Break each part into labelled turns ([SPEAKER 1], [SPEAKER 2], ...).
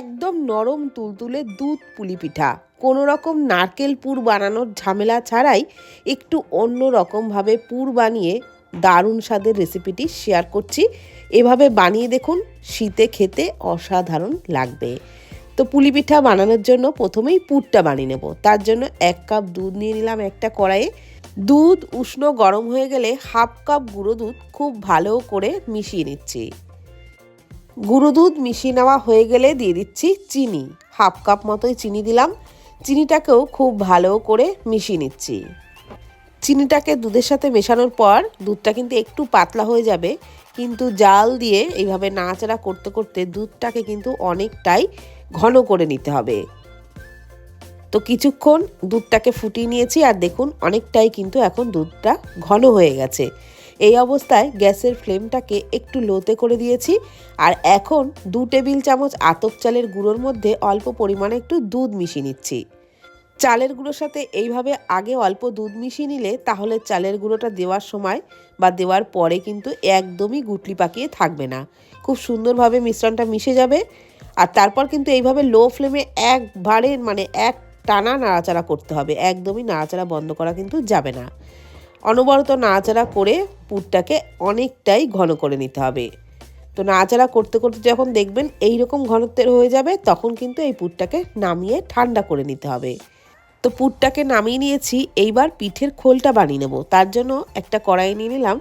[SPEAKER 1] একদম নরম তুলতুলে দুধ পুলি পিঠা। কোনো রকম নারকেল পুর বানানোর ঝামেলা ছাড়াই একটু অন্য রকমভাবে পুর বানিয়ে দারুণ স্বাদের রেসিপিটি শেয়ার করছি। এভাবে বানিয়ে দেখুন, শীতে খেতে অসাধারণ লাগবে। তো পুলি পিঠা বানানোর জন্য প্রথমেই পুরটা বানিয়ে নেব। তার জন্য এক কাপ দুধ নিয়ে নিলাম একটা কড়াইয়ে। দুধ উষ্ণ গরম হয়ে গেলে হাফ কাপ গুঁড়ো দুধ খুব ভালো করে মিশিয়ে নিচ্ছি। গুঁড়ো দুধ মিশিয়ে নেওয়া হয়ে গেলে দিয়ে দিচ্ছি চিনি। হাফ কাপ মতোই চিনি দিলাম। চিনিটাকেও খুব ভালো করে মিশিয়ে নিচ্ছি। চিনিটাকে দুধের সাথে মেশানোর পর দুধটা কিন্তু একটু পাতলা হয়ে যাবে, কিন্তু জাল দিয়ে এইভাবে নাড়াচাড়া করতে করতে দুধটাকে কিন্তু অনেকটাই ঘন করে নিতে হবে। তো কিছুক্ষণ দুধটাকে ফুটিয়ে নিয়েছি আর দেখুন অনেকটাই কিন্তু এখন দুধটা ঘন হয়ে গেছে। এই অবস্থায় গ্যাসের ফ্লেমটাকে একটু লোতে করে দিয়েছি। আর এখন দু টেবিল চামচ আতপ চালের গুঁড়োর মধ্যে অল্প পরিমাণে একটু দুধ মিশিয়ে নিচ্ছি। চালের গুঁড়োর সাথে এইভাবে আগে অল্প দুধ মিশিয়ে নিলে তাহলে চালের গুঁড়োটা দেওয়ার সময় বা দেওয়ার পরে কিন্তু একদমই গুটলি পাকিয়ে থাকবে না। খুব সুন্দরভাবে মিশ্রণটা মিশে যাবে। আর তারপর কিন্তু এইভাবে লো ফ্লেমে একবারে মানে এক টানা নাড়াচাড়া করতে হবে। একদমই নাড়াচাড়া বন্ধ করা কিন্তু যাবে না। অনবরত নাড়াচাড়া করে পুরটাকে অনেকটাই ঘন করে নিতে হবে। তো নাড়াচাড়া করতে করতে যখন দেখবেন এই রকম ঘনত্বের হয়ে যাবে, তখন কিন্তু এই পুরটাকে নামিয়ে ঠান্ডা করে নিতে হবে। তো পুরটাকে নামিয়ে নিয়েছি, এইবার পিঠের খোলটা বানিয়ে নেব। তার জন্য একটা কড়াই নিয়ে নিলাম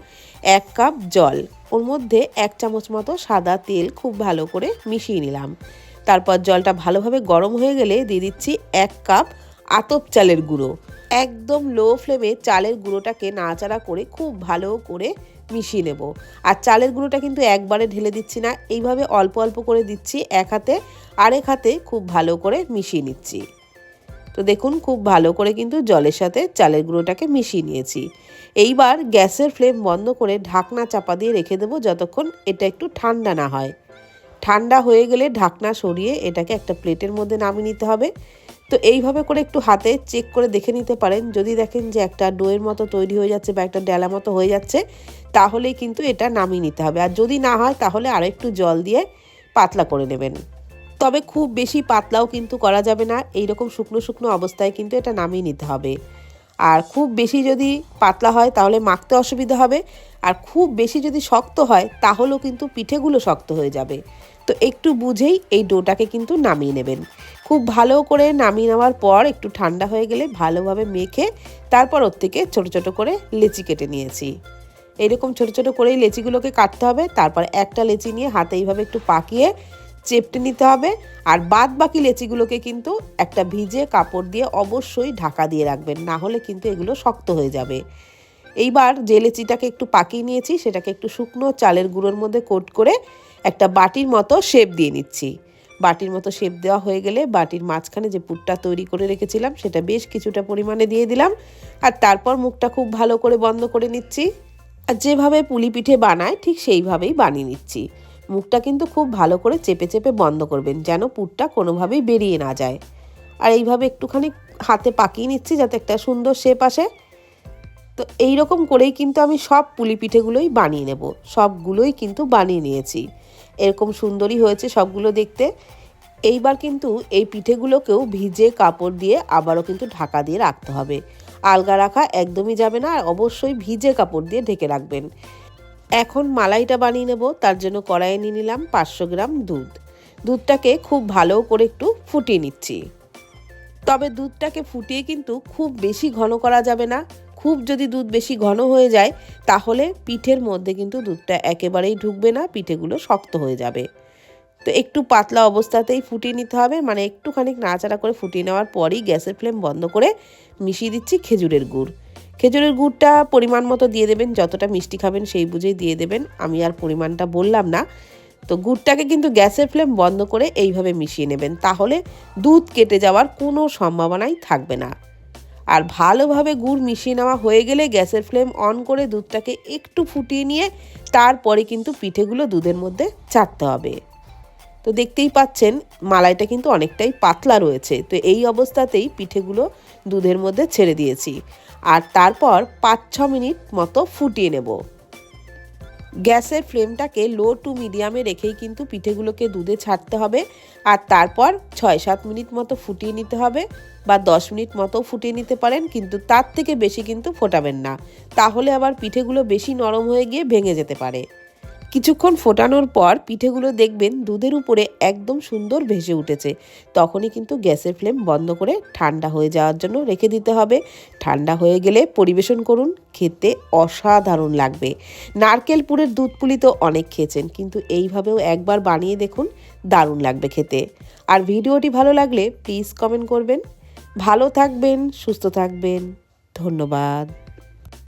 [SPEAKER 1] এক কাপ জল। ওর মধ্যে এক চামচ মতো সাদা তেল খুব ভালো করে মিশিয়ে নিলাম। তারপর জলটা ভালোভাবে গরম হয়ে গেলে দিয়ে দিচ্ছি এক কাপ আতপ চালের গুঁড়ো। একদম লো ফ্লেমে চালের গুঁড়োটাকে নাড়াচাড়া করে খুব ভালো করে মিশিয়ে নেব। আর চালের গুঁড়োটা কিন্তু একবারে ঢেলে দিচ্ছি না, এইভাবে অল্প অল্প করে দিচ্ছি, এক হাতে আরেক হাতে খুব ভালো করে মিশিয়ে নিচ্ছি। তো দেখুন, খুব ভালো করে কিন্তু জলের সাথে চালের গুঁড়োটাকে মিশিয়ে নিয়েছি। এইবার গ্যাসের ফ্লেম বন্ধ করে ঢাকনা চাপা দিয়ে রেখে দেবো যতক্ষণ এটা একটু ঠান্ডা না হয়। ঠান্ডা হয়ে গেলে ঢাকনা সরিয়ে এটাকে একটা প্লেটের মধ্যে নামিয়ে নিতে হবে। তো এইভাবে করে একটু হাতে চেক করে দেখে নিতে পারেন। যদি দেখেন যে একটা ডোয়ের মতো তৈরি হয়ে যাচ্ছে বা একটা ডেলা মতো হয়ে যাচ্ছে, তাহলেই কিন্তু এটা নামিয়ে নিতে হবে। আর যদি না হয়, তাহলে আরও একটু জল দিয়ে পাতলা করে নেবেন। তবে খুব বেশি পাতলাও কিন্তু করা যাবে না। এই রকম শুকনো শুকনো অবস্থায় কিন্তু এটা নামিয়ে নিতে হবে। আর খুব বেশি যদি পাতলা হয়, তাহলে মাখতে অসুবিধা হবে। আর খুব বেশি যদি শক্ত হয়, তাহলেও কিন্তু পিঠেগুলো শক্ত হয়ে যাবে। তো একটু বুঝেই এই ডোটাকে কিন্তু নামিয়ে নেবেন। খুব ভালো করে নামিয়ে নেওয়ার পর একটু ঠান্ডা হয়ে গেলে ভালোভাবে মেখে তারপর ওর থেকে ছোট ছোট করে লেচি কেটে নিয়েছি। এইরকম ছোট ছোট করেই লেচিগুলোকে কাটতে হবে, তারপর একটা লেচি নিয়ে হাতে এইভাবে একটু পাকিয়ে চেপটে নিতে হবে আর বাদ বাকি লেচিগুলোকে কিন্তু একটা ভিজে কাপড় দিয়ে অবশ্যই ঢাকা দিয়ে রাখবেন, না হলে কিন্তু এগুলো শক্ত হয়ে যাবে। এইবার যে লেচিটাকে একটু পাকিয়ে নিয়েছি, সেটাকে একটু শুকনো চালের গুঁড়োর মধ্যে কোট করে একটা বাটির মতো শেপ দিয়ে নিচ্ছি। বাটির মতো শেপ দেওয়া হয়ে গেলে বাটির মাঝখানে যে পুরটা তৈরি করে রেখেছিলাম, সেটা বেশ কিছুটা পরিমাণে দিয়ে দিলাম। আর তারপর মুখটা খুব ভালো করে বন্ধ করে নিচ্ছি। আর যেভাবে পুলি পিঠে বানায়, ঠিক সেইভাবেই বানিয়ে নিচ্ছি। মুখটা কিন্তু খুব ভালো করে চেপে চেপে বন্ধ করবেন, যেন পুরটা কোনোভাবেই বেরিয়ে না যায়। আর এইভাবে একটুখানি হাতে পাকিয়ে নিচ্ছি যাতে একটা সুন্দর শেপ আসে। তো এই রকম করেই কিন্তু আমি সব পুলি পিঠেগুলোই বানিয়ে নেব। সবগুলোই কিন্তু বানিয়ে নিয়েছি। এরকম সুন্দরই হয়েছে সবগুলো দেখতে। এইবার কিন্তু এই পিঠেগুলোকেও ভিজে কাপড় দিয়ে আবারও কিন্তু ঢাকা দিয়ে রাখতে হবে। আলগা রাখা একদমই যাবে না, আর অবশ্যই ভিজে কাপড় দিয়ে ঢেকে রাখবেন। এখন মালাইটা বানিয়ে নেব, তার জন্য কড়াইয়ে নিয়ে নিলাম পাঁচশো গ্রাম দুধ। দুধটাকে খুব ভালো করে একটু ফুটিয়ে নিচ্ছি। তবে দুধটাকে ফুটিয়ে কিন্তু খুব বেশি ঘন করা যাবে না। খুব যদি দুধ বেশি ঘন হয়ে যায়, তাহলে পিঠের মধ্যে কিন্তু দুধটা একেবারেই ঢুকবে না, পিঠেগুলো শক্ত হয়ে যাবে। তো একটু পাতলা অবস্থাতেই ফুটিয়ে নিতে হবে মানে একটুখানি নাড়াচাড়া করে ফুটিয়ে নেওয়ার পরই গ্যাসের ফ্লেম বন্ধ করে মিশিয়ে দিচ্ছি খেজুরের গুড়। খেজুরের গুড়টা পরিমাণ মতো দিয়ে দেবেন, যতটা মিষ্টি খাবেন সেই বুঝেই দিয়ে দেবেন, আমি আর পরিমাণটা বললাম না। তো গুড়টাকে কিন্তু গ্যাসের ফ্লেম বন্ধ করে এইভাবে মিশিয়ে নেবেন, তাহলে দুধ কেটে যাওয়ার কোনো সম্ভাবনাই থাকবে না। আর ভালোভাবে গুড় মিশিয়ে নেওয়া হয়ে গেলে গ্যাসের ফ্লেম অন করে দুধটাকে একটু ফুটিয়ে নিয়ে তারপরে কিন্তু পিঠেগুলো দুধের মধ্যে ছাড়তে হবে। তো দেখতেই পাচ্ছেন, মালাইটা কিন্তু অনেকটাই পাতলা রয়েছে। তো এই অবস্থাতেই পিঠেগুলো দুধের মধ্যে ছেড়ে দিয়েছি। আর তারপর পাঁচ ছ মিনিট মতো ফুটিয়ে নেব। গ্যাসের ফ্লেমটাকে লো টু মিডিয়ামে রেখেই কিন্তু পিঠেগুলোকে দুধে ছাড়তে হবে। আর তারপর ছয় সাত মিনিট মতো ফুটিয়ে নিতে হবে বা দশ মিনিট মতো ফুটিয়ে নিতে পারেন, কিন্তু তার থেকে বেশি কিন্তু ফোটাবেন না। তাহলে আবার পিঠেগুলো বেশি নরম হয়ে গিয়ে ভেঙে যেতে পারে। কিছুক্ষণ ফোটানোর পর পিঠেগুলো দেখবেন দুধের উপরে একদম সুন্দর ভেসে উঠেছে। তখনই কিন্তু গ্যাসের ফ্লেম বন্ধ করে ঠান্ডা হয়ে যাওয়ার জন্য রেখে দিতে হবে। ঠান্ডা হয়ে গেলে পরিবেশন করুন, খেতে অসাধারণ লাগবে। নারকেল পুরের দুধ পুলি তো অনেক খেয়েছেন, কিন্তু এইভাবেও একবার বানিয়ে দেখুন, দারুণ লাগবে খেতে। আর ভিডিওটি ভালো লাগলে প্লিজ কমেন্ট করবেন। ভালো থাকবেন, সুস্থ থাকবেন, ধন্যবাদ।